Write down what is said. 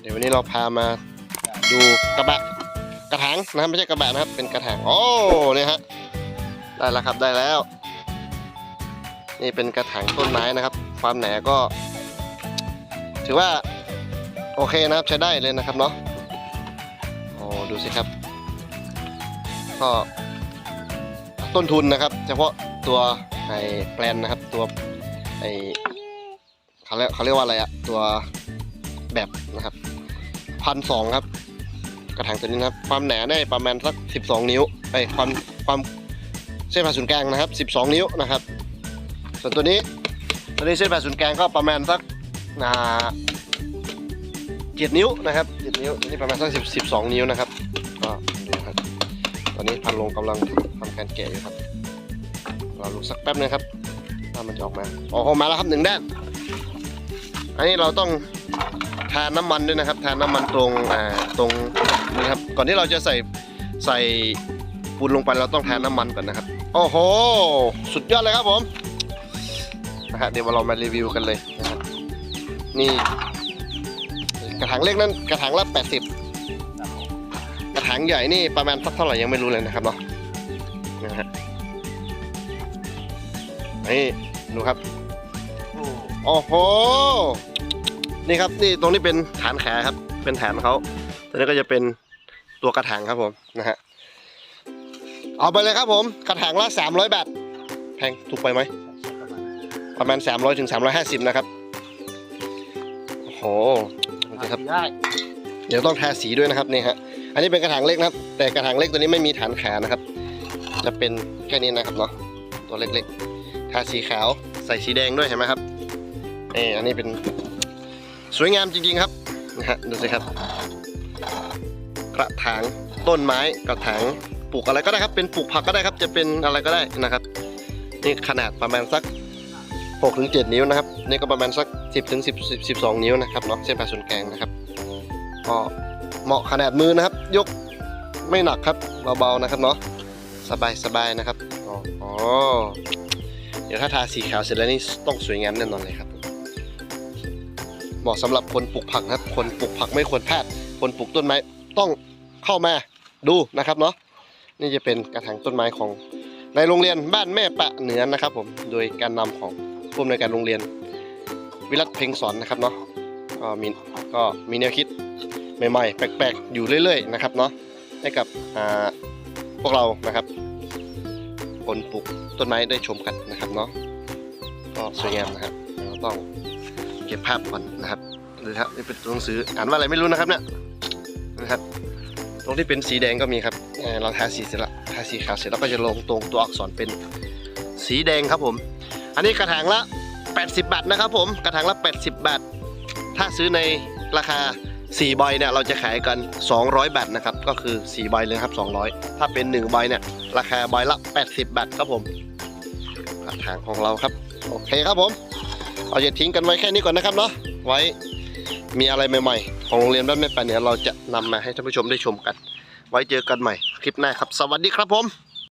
เดี๋ยววันนี้เราพามาดูกระบะกระถางนะครับไม่ใช่กระบะนะครับ เป็นกระถางโอ้เนี่ยฮะได้แล้วครับได้แล้ว นี่เป็นกระถางต้นไม้นะครับ ความหนาก็ ถือว่าโอเคนะครับใช้ได้เลยนะครับเนาะโอ้ดูสิครับ ก็ต้นทุนนะครับ เฉพาะตัวไอ้แปลนนะครับตัวไอ้เขาเรียกเขาเรียกว่าอะไรอะตัว แบบนะครับพันสองครับ กระถางตัวนี้นะครับ ความหนาได้ประมาณสักสิบสองนิ้วไอ้ความความเส้นผ่าศูนย์กลางนะครับสิบสองนิ้วนะครับ ส่วนตัวนี้ตัวนี้เส้นผ่าศูนย์กลางก็ประมาณสักอ่าเจ็ดนิ้วนะครับเจ็ดนิ้วตัวนี้ประมาณสักสิบสิบสองนิ้วนะครับก็ดูครับตอนนี้พันลงกำลังทำการแกะอยู่ครับเราลูกสักแป๊บนึงครับถ้ามันจะออกมาออกมาแล้วครับหนึ่งด้านอันนี้เราต้อง ทานน้ำมันด้วยนะครับ ทานน้ำมันตรงอ่าตรงนี่ครับ ก่อนที่เราจะใส่ใส่ปูนลงไปเราต้องทานน้ำมันก่อนนะครับ โอ้โห สุดยอดเลยครับผมนะฮะเดี๋ยวเรามารีวิวกันเลยนะครับนี่กระถางเล็กนั้นกระถางละ80 กระถางใหญ่นี่ประมาณสักเท่าไหร่ยังไม่รู้เลยนะครับเนาะนะฮะนี่ดูครับ โอ้โห นี่ครับนี่ตรงนี้เป็นฐานแขครับ เป็นฐานเขาตัวนี้ก็จะเป็นตัวกระถางครับผมนะฮะเอาไปเลยครับผมกระถางละ300บาทแพงถูกไปไหมประมาณ 300ถึง350 นะครับโอ้โหนี่ครับได้เดี๋ยวต้องทาสีด้วยนะครับนี่ฮะอันนี้เป็นกระถางเล็กนะครับ แต่กระถางเล็กตัวนี้ไม่มีฐานขานะครับ จะเป็นแค่นี้นะครับเนาะตัวเล็กๆทาสีขาวใส่สีแดงด้วยเห็นไหมครับนี่อันนี้เป็น สวยงามจริงๆครับนะฮะดูสิครับ กระถางต้นไม้กระถางปลูกอะไรก็ได้ครับ เป็นปลูกผักก็ได้ครับ จะเป็นอะไรก็ได้นะครับ นี่ขนาดประมาณสัก6ถึง7นิ้วนะครับ นี่ก็ประมาณสัก 10ถึง10 12 นิ้วนะครับเนาะเส้นผ่าศูนย์กลางนะครับก็เหมาะขนาดมือนะครับ ยกไม่หนักครับเบาๆนะครับเนาะสบายสบายๆนะครับอ๋อเดี๋ยวถ้าทาสีขาวเสร็จแล้วนี่ต้องสวยงามแน่นอนเลยครับ เหมาะสำหรับคนปลูกผักนะครับ คนปลูกผักไม่ควรพลาด คนปลูกต้นไม้ต้องเข้ามาดูนะครับเนาะนี่จะเป็นกระถางต้นไม้ของในโรงเรียนบ้านแม่ปะเหนือนะครับ ผมโดยการนำของผู้อำนวยการโรงเรียน วิรัตเพ็งสอนนะครับเนาะก็มีก็มีแนวคิดใหม่ๆ แปลกๆ อยู่เรื่อยๆนะครับเนาะให้กับพวกเรานะครับคนปลูกต้นไม้ได้ชมกันนะครับเนาะก็สวยงามนะครับเราต้อง เก็บภาพก่อนนะครับดูครับนี่เป็นตัวหนังสืออ่านว่าอะไรไม่รู้นะครับเนี่ยนะครับ ตรงที่เป็นสีแดงก็มีครับเราทาสีเสร็จแล้วทาสีขาวเสร็จแล้วก็จะลงตรงตัวอักษรเป็นสีแดงครับผม อันนี้กระถางละ 80 บาทนะครับ ผมกระถางละ 80 บาท ถ้าซื้อในราคา4ใบเนี่ยเราจะขายกัน 200 บาทนะครับ ก็คือ 4 ใบเลยครับ 200 ถ้าเป็น 1 ใบเนี่ยราคาใบละ 80 บาทครับผมกระถางของเราครับ โอเคครับผม เอาอย่าทิ้งกันไว้แค่นี้ก่อนนะครับเนาะไว้มีอะไรใหม่ๆ ของโรงเรียนบ้านแม่ปานเนี่ยเราจะนำมาให้ท่านผู้ชมได้ชมกัน ไว้เจอกันใหม่คลิปหน้าครับ สวัสดีครับผม